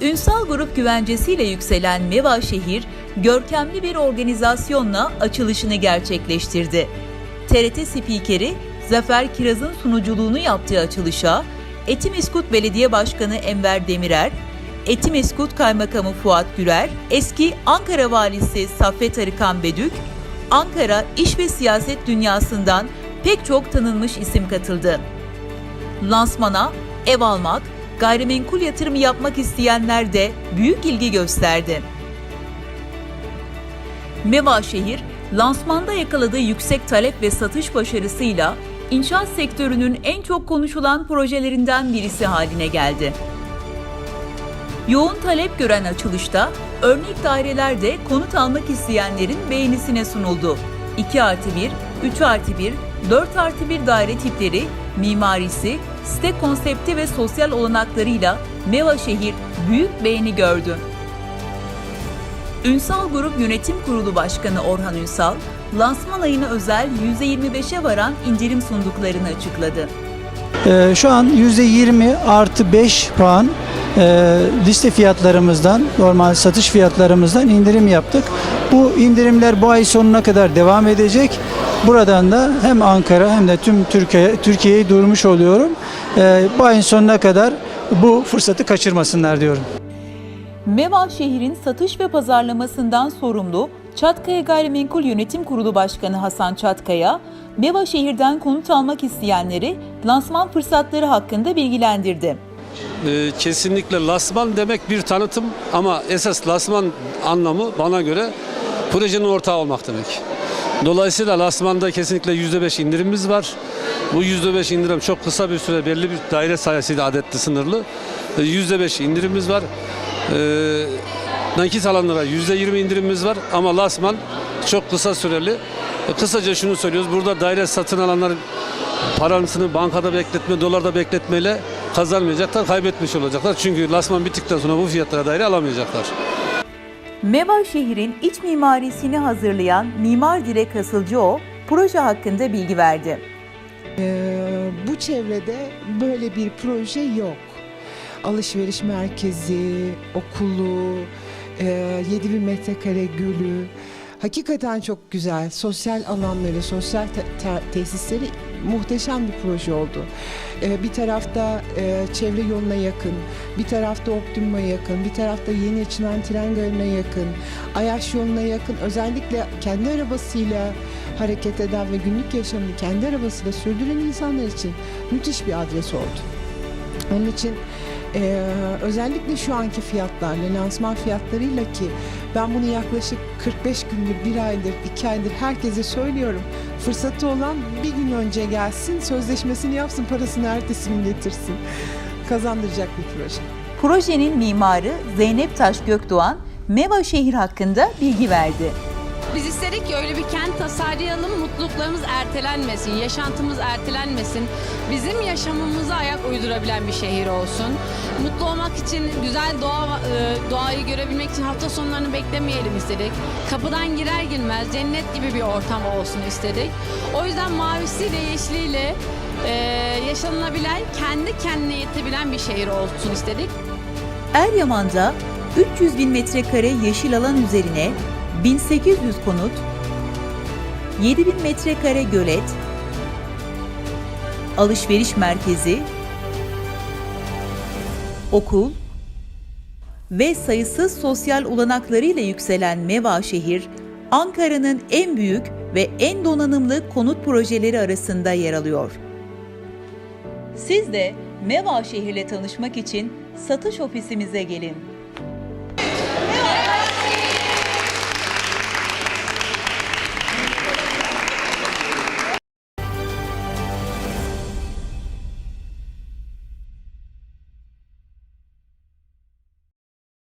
Ünsal Grup güvencesiyle yükselen Meva Şehir, görkemli bir organizasyonla açılışını gerçekleştirdi. TRT spikeri Zafer Kiraz'ın sunuculuğunu yaptığı açılışa, Etimeskut Belediye Başkanı Enver Demirer, Etimeskut Kaymakamı Fuat Gürer, eski Ankara Valisi Saffet Arıkan Bedük, Ankara iş ve siyaset dünyasından pek çok tanınmış isim katıldı. Lansmana ev almak, gayrimenkul yatırımı yapmak isteyenler de büyük ilgi gösterdi. Meva Şehir, lansmanda yakaladığı yüksek talep ve satış başarısıyla inşaat sektörünün en çok konuşulan projelerinden birisi haline geldi. Yoğun talep gören açılışta örnek dairelerde konut almak isteyenlerin beğenisine sunuldu. 2 artı 1, 3 artı 1, 4 artı 1 daire tipleri, mimarisi, site konsepti ve sosyal olanaklarıyla Meva Şehir büyük beğeni gördü. Ünsal Grup Yönetim Kurulu Başkanı Orhan Ünsal, lansman ayına özel %25'e varan indirim sunduklarını açıkladı. Ee, Şu an %20 artı 5 puan e, liste fiyatlarımızdan, normal satış fiyatlarımızdan indirim yaptık. Bu indirimler bu ay sonuna kadar devam edecek. Buradan da hem Ankara hem de tüm Türkiye Türkiye'yi duyurmuş oluyorum. Ee, Bu ayın sonuna kadar bu fırsatı kaçırmasınlar diyorum. Meva Şehir'in satış ve pazarlamasından sorumlu Çatkaya Gayrimenkul Yönetim Kurulu Başkanı Hasan Çatkaya, Meva Şehir'den konut almak isteyenleri lansman fırsatları hakkında bilgilendirdi. Ee, kesinlikle lasman demek bir tanıtım ama esas lasman anlamı bana göre projenin ortağı olmak demek. Dolayısıyla lasmanda kesinlikle %5 indirimimiz var. Bu %5 indirim çok kısa bir süre belli bir daire sayısıyla adetli sınırlı. Ee, %5 indirimimiz var. Ee, nakit alanlara %20 indirimimiz var ama lasman çok kısa süreli. Ee, Kısaca şunu söylüyoruz. Burada daire satın alanlar parasını bankada bekletme, dolarda bekletmeyle kazanmayacaklar, kaybetmiş olacaklar. Çünkü lasman bittikten sonra bu fiyatlara daire alamayacaklar. Meva Şehir'in iç mimarisini hazırlayan Mimar Dilek Asılcıoğlu proje hakkında bilgi verdi. Ee, bu çevrede böyle bir proje yok. Alışveriş merkezi, okulu, e, 7000 metrekare gölü. Hakikaten çok güzel. Sosyal alanları, sosyal te- te- tesisleri muhteşem bir proje oldu. Ee, bir tarafta e, çevre yoluna yakın, bir tarafta Optimum'a yakın, bir tarafta yeni açılan tren garına yakın, Ayaş yoluna yakın. Özellikle kendi arabasıyla hareket eden ve günlük yaşamını kendi arabasıyla sürdüren insanlar için müthiş bir adres oldu. Onun için eee, özellikle şu anki fiyatlarla, lansman fiyatlarıyla ki ben bunu yaklaşık 45 gündür, bir aydır, iki aydır herkese söylüyorum. Fırsatı olan bir gün önce gelsin, sözleşmesini yapsın, parasını ertesi gün getirsin. Kazandıracak bir proje. Projenin mimarı Zeynep Taş Gökdoğan, Meva Şehir hakkında bilgi verdi. Biz istedik ki öyle bir kent tasarlayalım, mutluluklarımız ertelenmesin, yaşantımız ertelenmesin. Bizim yaşamımıza ayak uydurabilen bir şehir olsun. Mutlu olmak için, güzel doğa e, doğayı görebilmek için hafta sonlarını beklemeyelim istedik. Kapıdan girer girmez cennet gibi bir ortam olsun istedik. O yüzden mavisiyle, yeşiliyle e, yaşanılabilen, kendi kendine yetebilen bir şehir olsun istedik. Eryaman'da 300 bin metrekare yeşil alan üzerine 1800 konut, 7000 metrekare gölet, alışveriş merkezi, okul ve sayısız sosyal olanaklarıyla yükselen Meva şehir, Ankara'nın en büyük ve en donanımlı konut projeleri arasında yer alıyor. Siz de Meva şehirle tanışmak için satış ofisimize gelin.